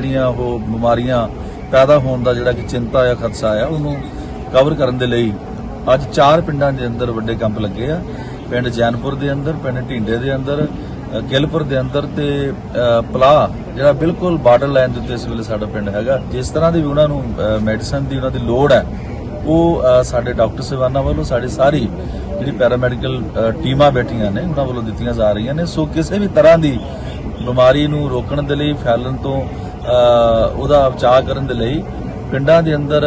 ਜਿਹੜੀਆਂ ਉਹ ਬਿਮਾਰੀਆਂ ਪੈਦਾ ਹੋਣ ਦਾ ਜਿਹੜਾ ਕਿ ਚਿੰਤਾ ਆ ਖਦਸ਼ਾ ਆ ਉਹਨੂੰ ਕਵਰ ਕਰਨ ਦੇ ਲਈ ਅੱਜ ਚਾਰ ਪਿੰਡਾਂ ਦੇ ਅੰਦਰ ਵੱਡੇ ਕੈਂਪ ਲੱਗੇ ਆ। ਪਿੰਡ ਜੈਨਪੁਰ ਦੇ ਅੰਦਰ ਪਿੰਡ ਢੀਂਡੇ ਦੇ ਅੰਦਰ ਅ, ਗਿੱਲਪੁਰ ਦੇ ਅੰਦਰ ਤੇ ਅ, ਪਲਾਹ ਜਿਹੜਾ ਬਿਲਕੁਲ ਬਾਰਡਰ ਲਾਈਨ ਦੇ ਉੱਤੇ ਇਸ ਵੇਲੇ ਸਾਡਾ ਪਿੰਡ ਹੈਗਾ। ਜਿਸ ਤਰ੍ਹਾਂ ਦੀ ਵੀ ਉਹਨਾਂ ਨੂੰ ਮੈਡੀਸਨ ਦੀ ਉਹਨਾਂ ਦੀ ਲੋੜ ਹੈ ਉਹ ਸਾਡੇ ਡਾਕਟਰ ਸੇਵਾਨਾ ਵੱਲੋਂ ਸਾਡੀ ਸਾਰੀ ਜਿਹੜੀ ਪੈਰਾਮੈਡੀਕਲ ਅ, ਟੀਮਾਂ ਬੈਠੀਆਂ ਨੇ ਉਹਨਾਂ ਵੱਲੋਂ ਦਿੱਤੀਆਂ ਜਾ ਰਹੀਆਂ ਨੇ। ਸੋ ਕਿਸੇ ਵੀ ਤਰ੍ਹਾਂ ਦੀ ਬਿਮਾਰੀ ਨੂੰ ਰੋਕਣ ਦੇ ਲਈ ਫੈਲਣ ਤੋਂ ਉਹਦਾ ਬਚਾਅ ਕਰਨ ਦੇ ਲਈ ਪਿੰਡਾਂ ਦੇ ਅੰਦਰ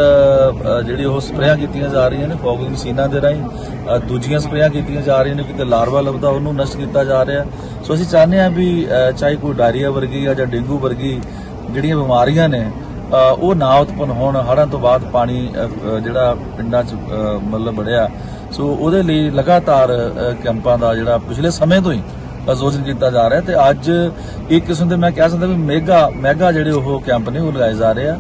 ਜਿਹੜੀ ਉਹ ਸਪਰੇਆਂ ਕੀਤੀਆਂ ਜਾ ਰਹੀਆਂ ਨੇ ਫੋਗਿੰਗ ਮਸ਼ੀਨਾਂ ਦੇ ਰਾਹੀਂ ਦੂਜੀਆਂ ਸਪਰੇਆਂ ਕੀਤੀਆਂ ਜਾ ਰਹੀਆਂ ਨੇ, ਕਿਤੇ ਲਾਰਵਾ ਲੱਭਦਾ ਉਹਨੂੰ ਨਸ਼ਟ ਕੀਤਾ ਜਾ ਰਿਹਾ। ਸੋ ਅਸੀਂ ਚਾਹੁੰਦੇ ਹਾਂ ਵੀ ਚਾਹੇ ਕੋਈ ਡਾਇਰੀਆ ਵਰਗੀ ਜਾਂ ਜਾਂ ਡੇਂਗੂ ਵਰਗੀ ਜਿਹੜੀਆਂ ਬਿਮਾਰੀਆਂ ਨੇ ਉਹ ਨਾ ਉਤਪੰਨ ਹੋਣ, ਹੜ੍ਹਾਂ ਤੋਂ ਬਾਅਦ ਪਾਣੀ ਜਿਹੜਾ ਪਿੰਡਾਂ 'ਚ ਮਤਲਬ ਬੜਿਆ। ਸੋ ਉਹਦੇ ਲਈ ਲਗਾਤਾਰ ਕੈਂਪਾਂ ਦਾ ਜਿਹੜਾ ਪਿਛਲੇ ਸਮੇਂ ਤੋਂ ਹੀ ਆਯੋਜਨ ਕੀਤਾ ਜਾ ਰਿਹਾ ਤੇ ਅੱਜ ਇੱਕ ਕਿਸਮ ਦੇ ਮੈਂ ਕਹਿ ਸਕਦਾ ਵੀ ਮੈਗਾ ਮੈਗਾ ਜਿਹੜੇ ਉਹ ਕੈਂਪ ਨੇ ਉਹ ਲਗਾਏ ਜਾ ਰਹੇ ਆ।